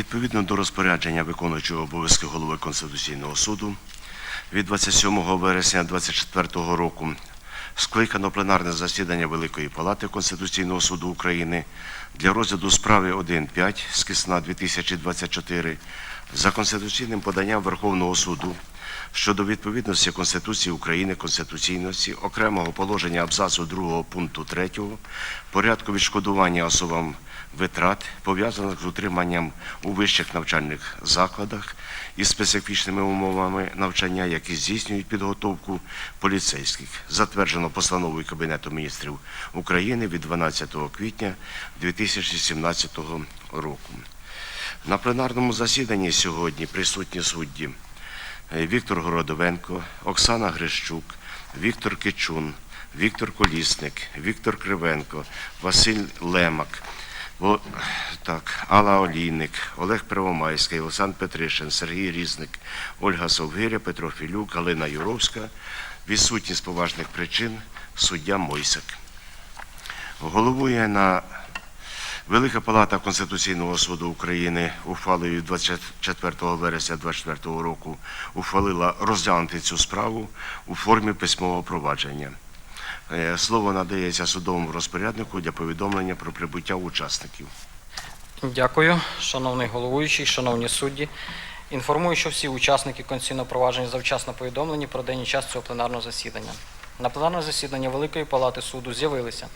Відповідно до розпорядження виконуючого обов'язки голови Конституційного суду від 27 вересня 2024 року скликано пленарне засідання Великої Палати Конституційного суду України для розгляду справи 1.5 з кисна 2024 за конституційним поданням Верховного суду щодо відповідності Конституції України конституційності окремого положення абзацу 2 пункту 3 порядку відшкодування особам витрат, пов'язаних з утриманням у вищих навчальних закладах із специфічними умовами навчання, які здійснюють підготовку поліцейських, затверджено постановою Кабінету міністрів України від 12 квітня 2017 року. На пленарному засіданні сьогодні присутні судді Віктор Городовенко, Оксана Грищук, Віктор Кичун, Віктор Колісник, Віктор Кривенко, Василь Лемак, так, Алла Олійник, Олег Первомайський, Олександр Петришин, Сергій Різник, Ольга Совгиря, Петро Філюк, Галина Юровська. Відсутні з поважних причин суддя Мойсик. Головує на Велика Палата Конституційного суду України ухвалою 24 вересня 2024 року ухвалила розглянути цю справу у формі письмового провадження. Е, Слово надається судовому розпоряднику для повідомлення про прибуття учасників. Дякую, шановний головуючий, шановні судді. Інформую, що всі учасники конституційного провадження завчасно повідомлені про день і час цього пленарного засідання. На пленарне засідання Великої Палати суду з'явилися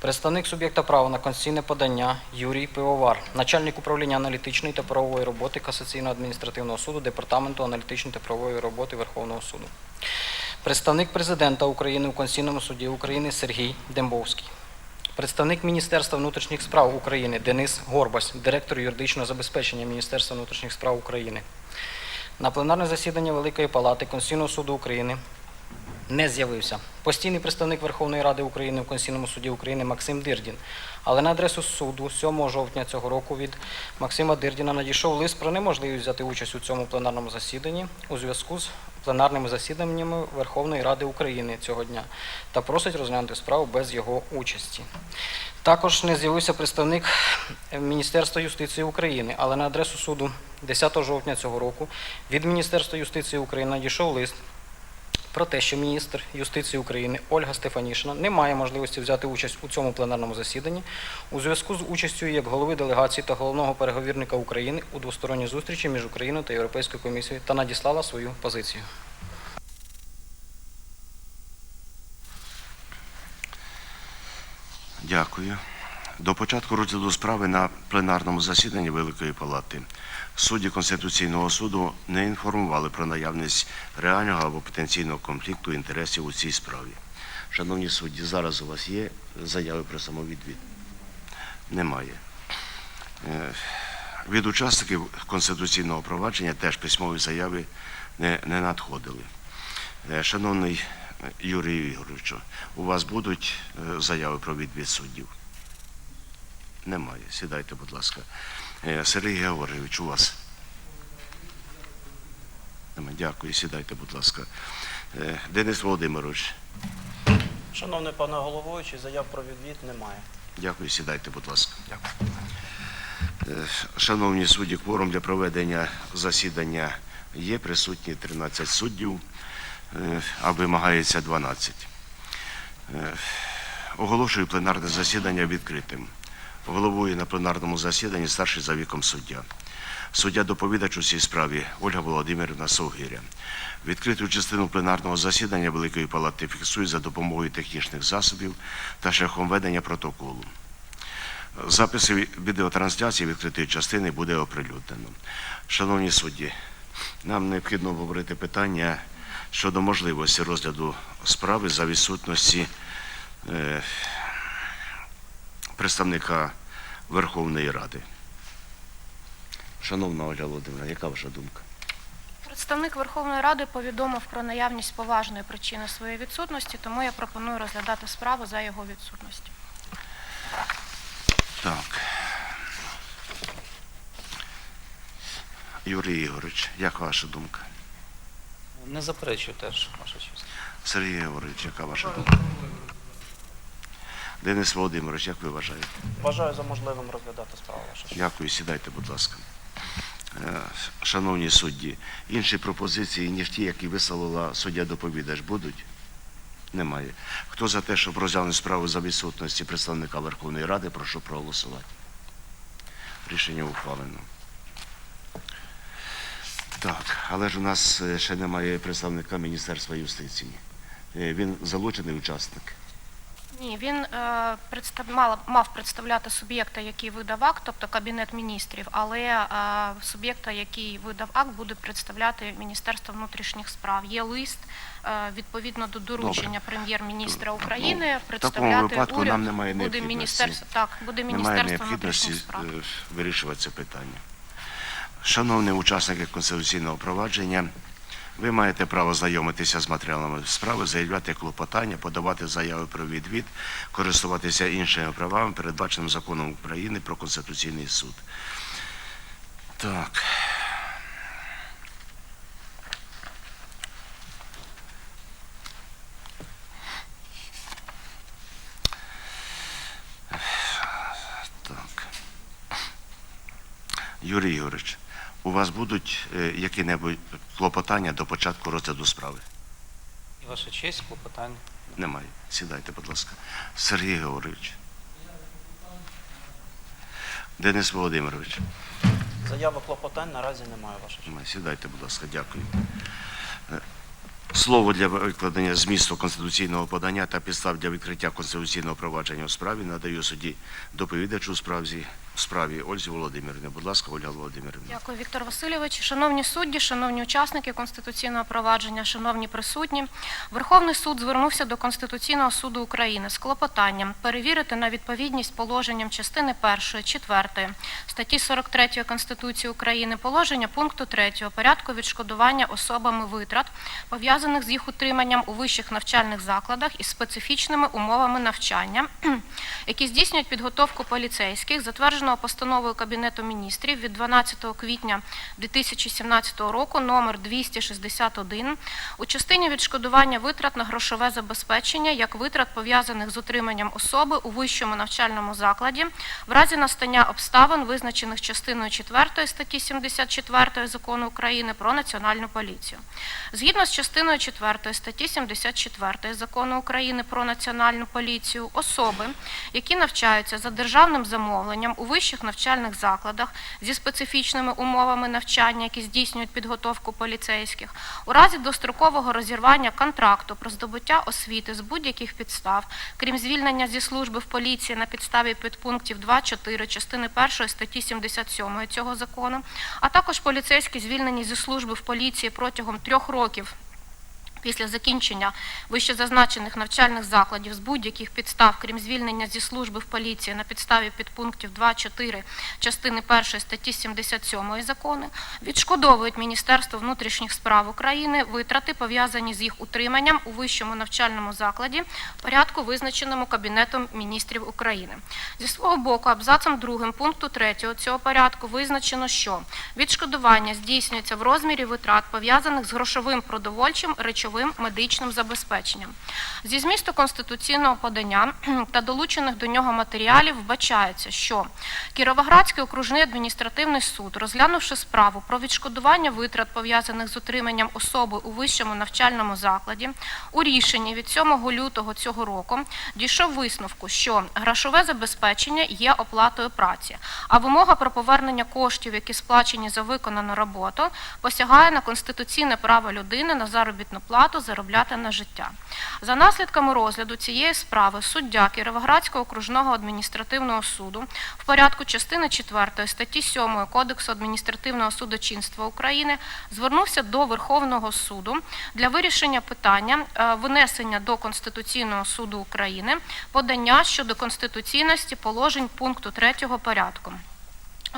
представник суб'єкта права на конституційне подання Юрій Пивовар, начальник управління аналітичної та правової роботи Касаційного адміністративного суду Департаменту аналітичної та правової роботи Верховного суду. Представник президента України у Конституційному суді України Сергій Дембовський. Представник Міністерства внутрішніх справ України Денис Горбась, директор юридичного забезпечення Міністерства внутрішніх справ України. На пленарне засідання Великої Палати Конституційного суду України не з'явився постійний представник Верховної Ради України в Конституційному суді України Максим Дирдін. Але на адресу суду 7 жовтня цього року від Максима Дирдіна надійшов лист про неможливість взяти участь у цьому пленарному засіданні у зв'язку з пленарними засіданнями Верховної Ради України цього дня та просить розглянути справу без його участі. Також не з'явився представник Міністерства юстиції України, але на адресу суду 10 жовтня цього року від Міністерства юстиції України надійшов лист про те, що міністр юстиції України Ольга Стефанішина не має можливості взяти участь у цьому пленарному засіданні у зв'язку з участю як голови делегації та головного переговірника України у двосторонній зустрічі між Україною та Європейською комісією та надіслала свою позицію. Дякую. До початку розгляду справи на пленарному засіданні Великої Палати судді Конституційного суду не інформували про наявність реального або потенційного конфлікту інтересів у цій справі. Шановні судді, зараз у вас є заяви про самовідвід? Немає. Е, Від учасників конституційного провадження теж письмові заяви не, не надходили. Е, Шановний Юрій Ігоровичу, у вас будуть е, заяви про відвід суддів? Немає. Сідайте, будь ласка. Е, Сергій Георгійович, у вас? Дякую, сідайте, будь ласка. Е, Денис Володимирович, Шановний пане головуючий, заяв про відвід немає. дякую, сідайте, будь ласка. Дякую. Е, Шановні судді, кворум для проведення засідання є, присутні 13 суддів, е, а вимагається 12. Е, Оголошую пленарне засідання відкритим. Головує на пленарному засіданні старший за віком суддя. Суддя доповідач у цій справі Ольга Володимирівна Совгиря. Відкриту частину пленарного засідання Великої Палати фіксує за допомогою технічних засобів та шляхом ведення протоколу. Записи відеотрансляції відкритої частини буде оприлюднено. Шановні судді, Нам необхідно обговорити питання щодо можливості розгляду справи за відсутності е, представника Верховної Ради. Шановна Ольга Володимирівна, яка ваша думка? Представник Верховної Ради повідомив про наявність поважної причини своєї відсутності, тому я пропоную розглядати справу за його відсутністю. Так. Юрій Ігорович, як ваша думка? Не заперечую теж, ваша честь. Сергій Георгійович, яка ваша думка? Денис Володимирович, як ви вважаєте? Вважаю за можливим розглядати справу. Дякую, сідайте, будь ласка. Е, Шановні судді, інші пропозиції, ніж ті, які висловила суддя доповідач, будуть? Немає. Хто за те, щоб розглянути справу за відсутності представника Верховної Ради, прошу проголосувати. Рішення ухвалено. Так, але ж у нас е, ще немає представника Міністерства юстиції. Е, Він залучений учасник. Ні, він е, представ... мала- мав представляти суб'єкта, який видав акт, тобто Кабінет міністрів, але е, суб'єкта, який видав акт, буде представляти Міністерство внутрішніх справ. Є лист е, відповідно до доручення прем'єр-міністра Ну, України в представляти випадку уряд. нам немає буде міністерство, так, буде Немає Міністерство внутрішніх справ. е, вирішувати це питання. Шановні учасники конституційного провадження, ви маєте право знайомитися з матеріалами справи, заявляти клопотання, подавати заяви про відвід, користуватися іншими правами, передбаченим законом України про Конституційний суд. Так. Юрій Ігорович, у вас будуть е, які-небудь клопотання до початку розгляду справи? І ваша честь, клопотання. Немає. Сідайте, будь ласка. Сергій Георгійович. Денис Володимирович. Заяви клопотань наразі немає ваша честь. Сідайте, будь ласка, дякую. Е, Слово для викладення змісту конституційного подання та підстав для відкриття конституційного провадження у справі надаю судді доповідачу у справі, справі Ользі Володимирівни. Будь ласка, Ольга Володимирівна. Дякую, Віктор Васильович. Шановні судді, шановні учасники конституційного провадження, шановні присутні, Верховний суд звернувся до Конституційного суду України з клопотанням перевірити на відповідність положенням частини 1, 4 статті 43 Конституції України положення пункту 3 порядку відшкодування особами витрат, пов'язаних з їх утриманням у вищих навчальних закладах із специфічними умовами навчання, які здійснюють підготовку поліцейських, затвердженого постановою Кабінету міністрів від 12 квітня 2017 року номер 261 у частині відшкодування витрат на грошове забезпечення як витрат пов'язаних з утриманням особи у вищому навчальному закладі в разі настання обставин, визначених частиною 4 статті 74 Закону України про національну поліцію. Згідно з частиною 4 статті 74 Закону України про національну поліцію, особи, які навчаються за державним замовленням у вищих навчальних закладах зі специфічними умовами навчання, які здійснюють підготовку поліцейських, у разі дострокового розірвання контракту про здобуття освіти з будь-яких підстав, крім звільнення зі служби в поліції на підставі підпунктів 2-4 частини 1 статті 77 цього закону, а також поліцейські звільнені зі служби в поліції протягом трьох років після закінчення вищезазначених навчальних закладів з будь-яких підстав, крім звільнення зі служби в поліції на підставі підпунктів 2-4 частини 1 статті 77 закону, відшкодовують Міністерство внутрішніх справ України витрати, пов'язані з їх утриманням у вищому навчальному закладі в порядку, визначеному Кабінетом міністрів України. Зі свого боку, абзацом 2 пункту 3 цього порядку визначено, що відшкодування здійснюється в розмірі витрат, пов'язаних з грошовим продовольчим, речовим, медичним забезпеченням. Зі змісту конституційного подання та долучених до нього матеріалів вбачається, що Кіровоградський окружний адміністративний суд, розглянувши справу про відшкодування витрат, пов'язаних з утриманням особи у вищому навчальному закладі, у рішенні від 7 лютого цього року дійшов висновку, що грошове забезпечення є оплатою праці, а вимога про повернення коштів, які сплачені за виконану роботу, посягає на конституційне право людини на заробітну плату плату заробляти на життя. За наслідками розгляду цієї справи суддя Кіровоградського окружного адміністративного суду в порядку частини 4 статті 7 Кодексу адміністративного судочинства України звернувся до Верховного суду для вирішення питання е, винесення до Конституційного суду України подання щодо конституційності положень пункту 3 порядку.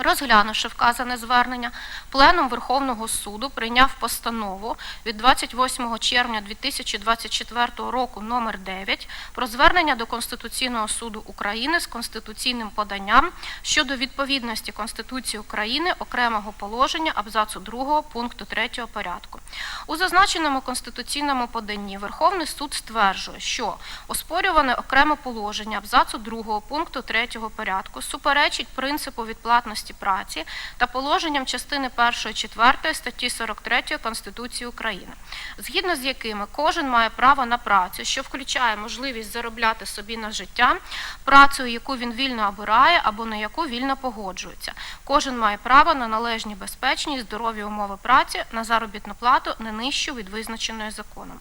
Розглянувши вказане звернення, Пленум Верховного суду прийняв постанову від 28 червня 2024 року номер 9 про звернення до Конституційного суду України з конституційним поданням щодо відповідності Конституції України окремого положення абзацу 2 пункту 3 порядку. У зазначеному конституційному поданні Верховний суд стверджує, що оспорюване окреме положення абзацу 2 пункту 3 порядку суперечить принципу відплатності праці та положенням частини 1 4 статті 43 Конституції України, згідно з якими кожен має право на працю, що включає можливість заробляти собі на життя, працю, яку він вільно обирає або на яку вільно погоджується. Кожен має право на належні, безпечні і здорові умови праці, на заробітну плату не нижчу від визначеної законом.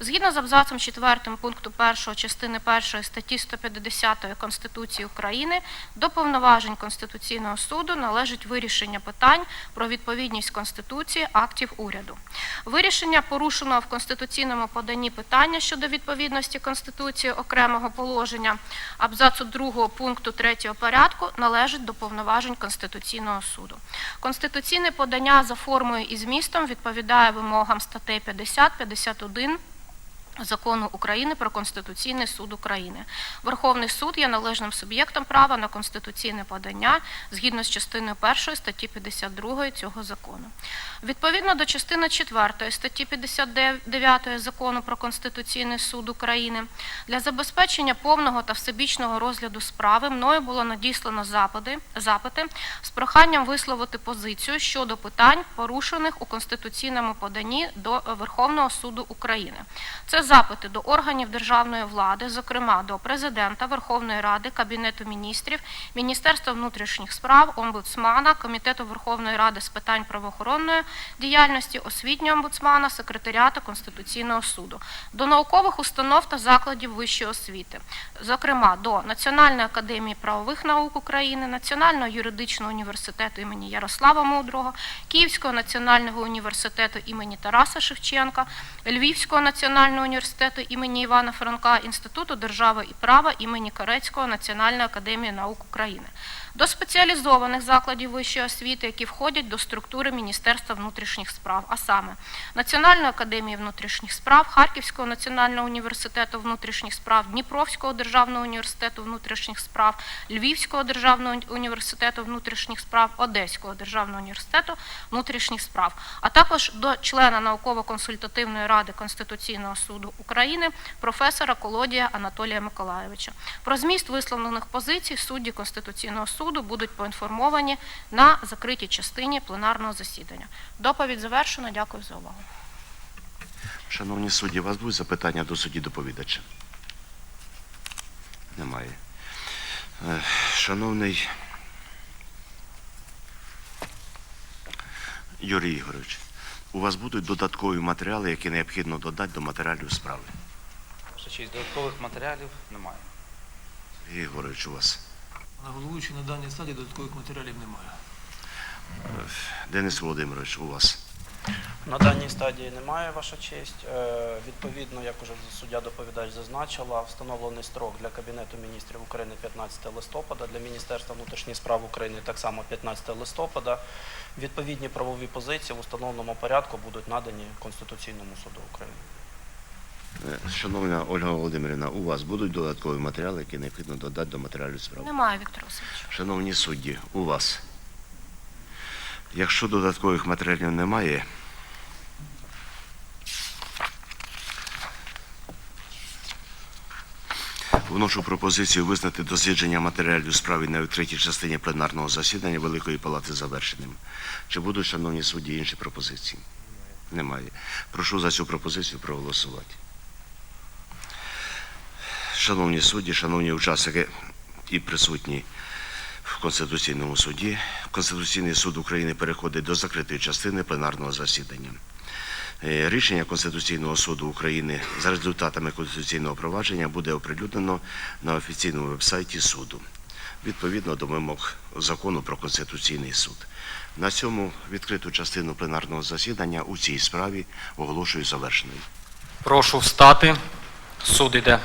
Згідно з абзацом 4 пункту 1 частини 1 статті 150 Конституції України до повноважень Конституційного суду належить вирішення питань про відповідність Конституції актів уряду. Вирішення порушеного в конституційному поданні питання щодо відповідності Конституції окремого положення абзацу 2 пункту 3 порядку належить до повноважень Конституційного суду. Конституційне подання за формою і змістом відповідає вимогам статей 50, 51 Закону України про Конституційний суд України. Верховний суд є належним суб'єктом права на конституційне подання згідно з частиною 1 статті 52 цього закону. Відповідно до частини 4 статті 59 Закону про Конституційний суд України для забезпечення повного та всебічного розгляду справи мною було надіслано запити, запити з проханням висловити позицію щодо питань, порушених у конституційному поданні до Верховного суду України. Це запити до органів державної влади, зокрема до президента Верховної Ради, Кабінету міністрів, Міністерства внутрішніх справ, омбудсмана, Комітету Верховної Ради з питань правоохоронної діяльності, освітнього омбудсмана, секретаріату Конституційного суду, до наукових установ та закладів вищої освіти, зокрема до Національної академії правових наук України, Національного юридичного університету імені Ярослава Мудрого, Київського національного університету імені Тараса Шевченка, Львівського національного університету імені Івана Франка, Інституту держави і права імені Корецького Національної академії наук України, до спеціалізованих закладів вищої освіти, які входять до структури Міністерства внутрішніх справ, а саме Національної академії внутрішніх справ, Харківського національного університету внутрішніх справ, Дніпровського державного університету внутрішніх справ, Львівського державного університету внутрішніх справ, Одеського державного університету внутрішніх справ, а також до члена науково-консультативної ради Конституційного суду України професора Колодія Анатолія Миколайовича. Про зміст висловлених позицій судді Конституційного суду будуть поінформовані на закритій частині пленарного засідання. Доповідь завершена. Дякую за увагу. Шановні судді, у вас будуть запитання до судді доповідача? Немає. Е, Шановний Юрій Ігорович, у вас будуть додаткові матеріали, які необхідно додати до матеріалів справи. Честь, додаткових матеріалів немає. Сергій Ігорович, у вас. На головуючий на даній стадії додаткових матеріалів немає. Денис Володимирович, у вас. На даній стадії немає ваша честь. Е, Відповідно, як уже суддя доповідач зазначила, встановлений строк для Кабінету міністрів України 15 листопада, для Міністерства внутрішніх справ України так само 15 листопада. Відповідні правові позиції в установленому порядку будуть надані Конституційному суду України. Шановна Ольга Володимирівна, у вас будуть додаткові матеріали, які необхідно додати до матеріалів справи. Немає, Віктор Васильович. Шановні судді, у вас. Якщо додаткових матеріалів немає, вношу пропозицію визнати дослідження матеріалів справи на відкритій частині пленарного засідання Великої Палати завершеним. Чи будуть, шановні судді, інші пропозиції? Немає. Прошу за цю пропозицію проголосувати. Шановні судді, шановні учасники і присутні в Конституційному суді. Конституційний суд України переходить до закритої частини пленарного засідання. Е, Рішення Конституційного суду України за результатами конституційного провадження буде оприлюднено на офіційному вебсайті суду відповідно до вимог закону про Конституційний суд. На цьому відкриту частину пленарного засідання у цій справі оголошую завершеною. Прошу встати. Суд іде.